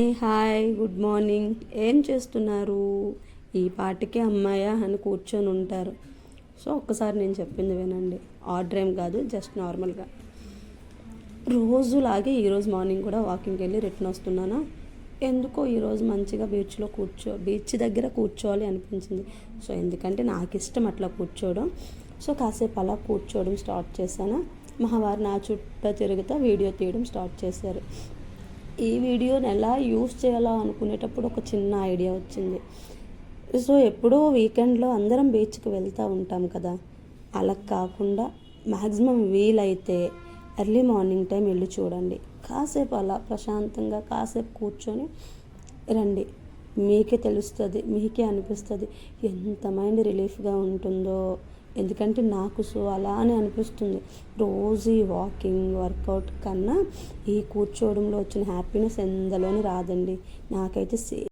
ఏ hi good morning. ఏం చేస్తున్నారు? ఈ పాటకి అమ్మాయా అని కూర్చొని ఉంటారు. సో ఒక్కసారి నేను చెప్పింది వినండి. ఆర్డర్ ఏం కాదు జస్ట్ నార్మల్గా. రోజులాగే ఈరోజు మార్నింగ్ కూడా వాకింగ్కి వెళ్ళి రిటర్న్ వస్తున్నానా? ఎందుకో ఈరోజు మంచిగా బీచ్లో కూర్చో బీచ్ దగ్గర కూర్చోవాలి అనిపించింది. సో ఎందుకంటే నాకు ఇష్టం అట్లా కూర్చోవడం. సో కాసేపు అలా కూర్చోవడం స్టార్ట్ చేశాను? మా నా చుట్టూ తిరుగుతా వీడియో తీయడం స్టార్ట్ చేశారు. ఈ వీడియోని ఎలా యూస్ చేయాలో అనుకునేటప్పుడు ఒక చిన్న ఐడియా వచ్చింది. సో ఎప్పుడో వీకెండ్లో అందరం బీచ్కి వెళ్తూ ఉంటాం కదా. అలా కాకుండా మ్యాక్సిమం వీలైతే ఎర్లీ మార్నింగ్ టైం వెళ్ళి చూడండి. కాసేపు అలా ప్రశాంతంగా కాసేపు కూర్చొని రండి. మీకే తెలుస్తుంది మీకే అనిపిస్తుంది ఎంత మైండ్ రిలీఫ్గా ఉంటుందో. ఎందుకంటే నాకు సో అలానే అనిపిస్తుంది. రోజు ఈ వాకింగ్ వర్కౌట్ కన్నా ఈ కూర్చోవడంలో వచ్చిన హ్యాపీనెస్ ఎంతలోని రాదండి. నాకైతే సే